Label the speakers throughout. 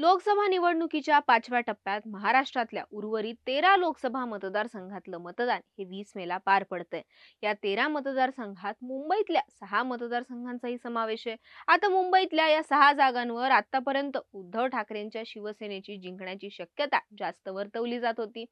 Speaker 1: लोकसभा निवडणुकीच्या पाचव्या टप्प्यात महाराष्ट्रातल्या उर्वरित तेरा लोकसभा मतदारसंघातलं मतदान हे वीस मेला पार पडतंय. या तेरा मतदारसंघात मुंबईतल्या सहा मतदारसंघांचाही समावेश आहे. आता मुंबईतल्या या सहा जागांवर आतापर्यंत उद्धव ठाकरेंच्या शिवसेनेची जिंकण्याची शक्यता जास्त वर्तवली जात होती.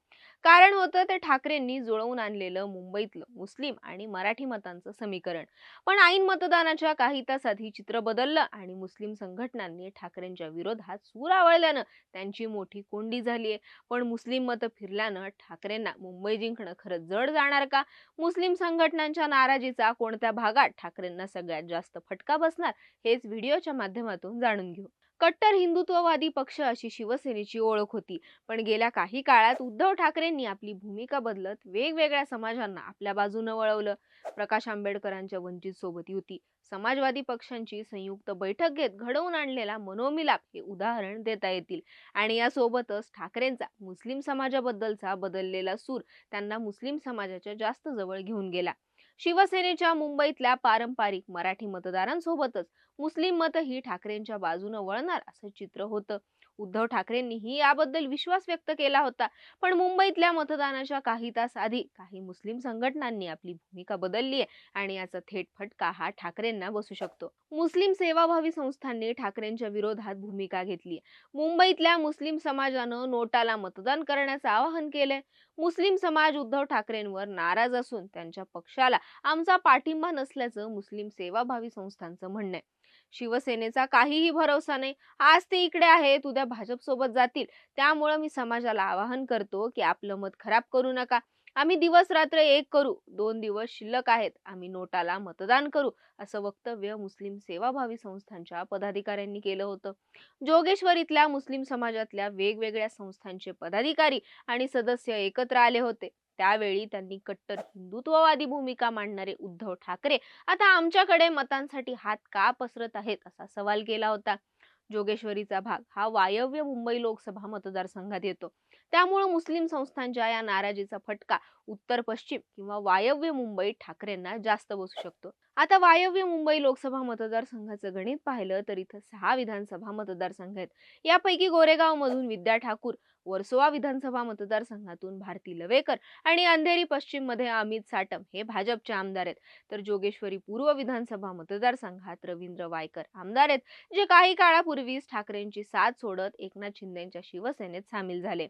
Speaker 1: कारण होतं ते ठाकरेंनी जुळवून आणलेलं मुंबईतलं मुस्लिम आणि मराठी मतांचं समीकरण. पण ऐन मतदानाच्या काही तास आधी चित्र बदललं आणि मुस्लिम संघटनांनी ठाकरेंच्या विरोधात सूर आवळल्यानं त्यांची मोठी कोंडी झालीय. पण मुस्लिम मतं फिरल्यानं ठाकरेंना मुंबई जिंकणं खरंच जड जाणार का? मुस्लिम संघटनांच्या नाराजीचा कोणत्या भागात ठाकरेंना सगळ्यात जास्त फटका बसणार? हेच व्हिडिओच्या माध्यमातून जाणून घेऊ. कट्टर हिंदुत्ववादी पक्ष अशी शिवसेनेची ओळख होती. पण गेल्या काही काळात उद्धव ठाकरेंनी आपली भूमिका बदलत वेगवेगळ्या समाजांना आपल्या बाजूनं वळवलं. प्रकाश आंबेडकरांच्या वंचित सोबत युती समाजवादी पक्षांची संयुक्त बैठक घेत घडवून आणलेला मनोमिलाप हे उदाहरण देता येतील. आणि यासोबतच ठाकरेंचा मुस्लिम समाजाबद्दलचा बदललेला सूर त्यांना मुस्लिम समाजाच्या जास्त जवळ घेऊन गेला. शिवसेनेच्या मुंबईतल्या पारंपरिक मराठी मतदारांसोबतच मुस्लिम मतही ठाकरेंच्या बाजूनं वळणार असं चित्र होतं. उद्धव ठाकरेंनीही याबद्दल विश्वास व्यक्त केला होता. पण मुंबईतल्या मतदानाच्या काही तास आधी काही मुस्लिम संघटनांनी आपली भूमिका बदलली आहे आणि याचा थेट फटका हा ठाकरेंना बसू शकतो. मुस्लिम सेवाभावी संस्थांनी ठाकरेंच्या विरोधात भूमिका घेतली मुंबईतल्या मुस्लिम समाजानं नोटाला मतदान करण्याचं आवाहन केलंय. मुस्लिम समाज उद्धव ठाकरेंवर नाराज असून त्यांच्या पक्षाला आमचा पाठिंबा नसल्याचं मुस्लिम सेवाभावी संस्थांचं म्हणणं आहे. शिवसेनेचा काहीही भरोसा नाही. आज ते इकडे आहेत उद्या भाजप सोबत जातील. त्यामुळं मी समाजाला आवाहन करतो की आपलं मत खराब करू नका. आम्ही दिवस रात्र एक करू. दोन दिवस शिल्लक आहेत. आम्ही नोटाला मतदान करू असं वक्तव्य मुस्लिम सेवाभावी संस्थांच्या पदाधिकाऱ्यांनी केलं होतं. जोगेश्वर इथल्या मुस्लिम समाजातल्या वेगवेगळ्या संस्थांचे पदाधिकारी आणि सदस्य एकत्र आले होते. त्यावेळी त्यांनी कट्टर हिंदुत्ववादी भूमिका मांडणारे उद्धव ठाकरे आता आमच्याकडे मतांसाठी हात का पसरत आहेत असा सवाल केला होता. जोगेश्वरीचा भाग हा वायव्य मुंबई लोकसभा मतदारसंघात येतो. त्यामुळं मुस्लिम संस्थांच्या या नाराजीचा फटका उत्तर पश्चिम किंवा वायव्य मुंबई ठाकरेंना जास्त बसू शकतो. आता वायव्य मुंबई लोकसभा मतदारसंघाचं गणित पाहिलं तर इथं सहा विधानसभा मतदारसंघ आहेत. यापैकी गोरेगावमधून विद्या ठाकूर वर्सोवा विधानसभा मतदारसंघातून भारती लवेकर आणि अंधेरी पश्चिममध्ये अमित साटम हे भाजपचे आमदार आहेत. तर जोगेश्वरी पूर्व विधानसभा मतदारसंघात रवींद्र वायकर आमदार आहेत जे काही काळापूर्वीच ठाकरेंची साथ सोडत एकनाथ शिंदेच्या शिवसेनेत सामील झाले.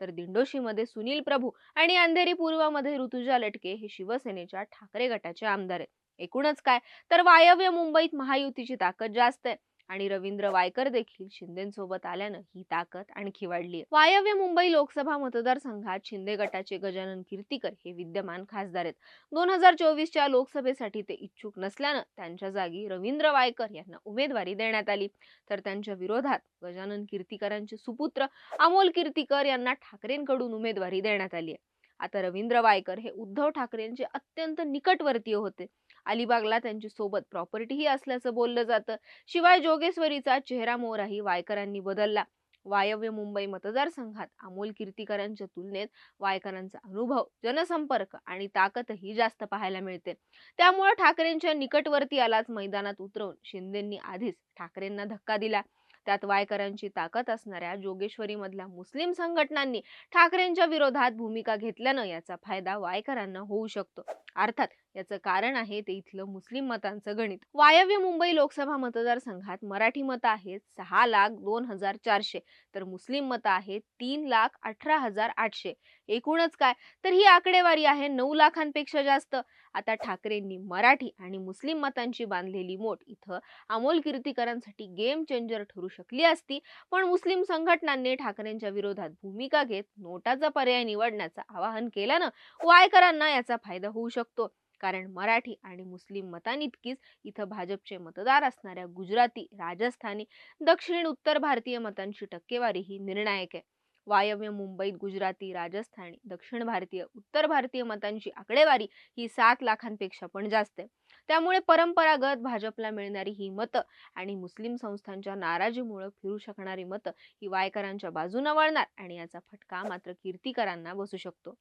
Speaker 1: तर दिंडोशीमध्ये सुनील प्रभू आणि अंधेरी पूर्वमध्ये ऋतुजा लटके हे शिवसेनेच्या ठाकरे गटाचे आमदार आहेत. एकूणच काय? तर वायव्य मुंबईत महायुतीची ताकद जास्त आहे आणि रवींद्र वायकर देखील शिंदेसोबत आल्यानं ही ताकद आणखी वाढली वायव्य मुंबई लोकसभा मतदारसंघात शिंदे गटाचे गजानन कीर्तीकर हे विद्यमान खासदार आहेत. दोन हजार चोवीसच्या लोकसभेसाठी ते इच्छुक नसल्यानं त्यांच्या जागी रवींद्र वायकर यांना उमेदवारी देण्यात आली. तर त्यांच्या विरोधात गजानन कीर्तीकरांचे सुपुत्र अमोल कीर्तीकर यांना ठाकरेंकडून उमेदवारी देण्यात आली आहे आता रवींद्र वायकर हे उद्धव ठाकरेंचे अत्यंत निकटवर्तीय होते. अलिबागला त्यांची सोबत प्रॉपर्टीही असल्याचं बोललं जातं. शिवाय जोगेश्वरीचा चेहरा मोहराही वायकरांनी बदलला. वायव्य मुंबई मतदारसंघात अमोल कीर्तीकरांच्या तुलनेत वायकरांचा अनुभव जनसंपर्क आणि ताकदही जास्त पाहायला मिळते. त्यामुळे ठाकरेंच्या निकटवर्ती आलाच मैदानात उतरवून शिंदेंनी आधीच ठाकरेंना धक्का दिला. त्यात वायकरांची ताकद असणाऱ्या जोगेश्वरी मधल्या मुस्लिम संघटनांनी ठाकरेंच्या विरोधात भूमिका घेतल्यानं याचा फायदा वायकरांना होऊ शकतो. अर्थात याचं कारण आहे ते इथलं मुस्लिम मतांचं गणित. वायव्य मुंबई लोकसभा मतदारसंघात मराठी मतं आहेत सहा लाख दोन हजार चारशे तर मुस्लिम मतं आहेत तीन लाख अठरा हजार आठशे. एकूणच काय? तर ही आकडेवारी आहे नऊ लाखांपेक्षा जास्त. आता ठाकरेंनी मराठी आणि मुस्लिम मतांची बांधलेली मोठ इथं अमोल कीर्तीकरांसाठी गेम चेंजर ठरू शकली असती पण मुस्लिम संघटनांनी ठाकरेंच्या विरोधात भूमिका घेत नोटाचा पर्याय निवडण्याचं आवाहन केल्यानं वायकरांना याचा फायदा होऊ शकतो. शकतो. कारण मराठी आणि मुस्लिम मतांइतकीच इथं भाजपचे मतदार असणाऱ्या गुजराती राजस्थानी दक्षिण उत्तर भारतीय मतांची टक्केवारी ही निर्णायक आहे. वायव्य मुंबईत गुजराती राजस्थानी दक्षिण भारतीय उत्तर भारतीय मतांची आकडेवारी ही सात लाखांपेक्षा पण जास्त आहे. त्यामुळे परंपरागत भाजपला मिळणारी ही मतं आणि मुस्लिम संस्थांच्या नाराजीमुळे फिरू शकणारी मतं ही वायकरांच्या बाजूने वळणार आणि याचा फटका मात्र कीर्तीकरांना बसू शकतो.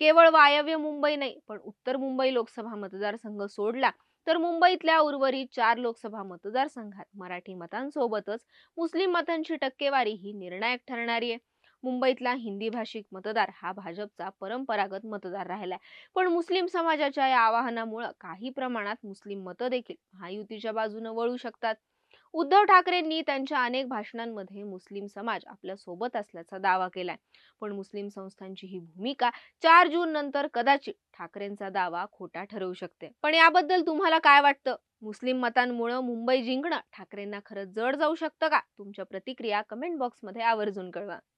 Speaker 1: केवळ वायव्य मुंबई नाही पण उत्तर मुंबई लोकसभा मतदारसंघ सोडला तर मुंबईतल्या उर्वरित चार लोकसभा मतदारसंघात मराठी मतांसोबतच मुस्लिम मतांची टक्केवारी ही निर्णायक ठरणारी आहे. मुंबईतला हिंदी भाषिक मतदार हा भाजपचा परंपरागत मतदार राहिलाय. पण मुस्लिम समाजाच्या या आवाहनामुळे काही प्रमाणात मुस्लिम मतं देखील महायुतीच्या बाजूने वळू शकतात. उद्धव ठाकरेंनी त्यांच्या अनेक भाषणांमध्ये मुस्लिम समाज आपल्यासोबत असल्याचा दावा केलाय. पण मुस्लिम संस्थांची ही भूमिका चार जून नंतर कदाचित ठाकरेंचा दावा खोटा ठरवू शकते. पण याबद्दल तुम्हाला काय वाटतं? मुस्लिम मतांमुळे मुंबई जिंकणं ठाकरेंना खरंच जड जाऊ शकतं का? तुमच्या प्रतिक्रिया कमेंट बॉक्समध्ये आवर्जून कळवा.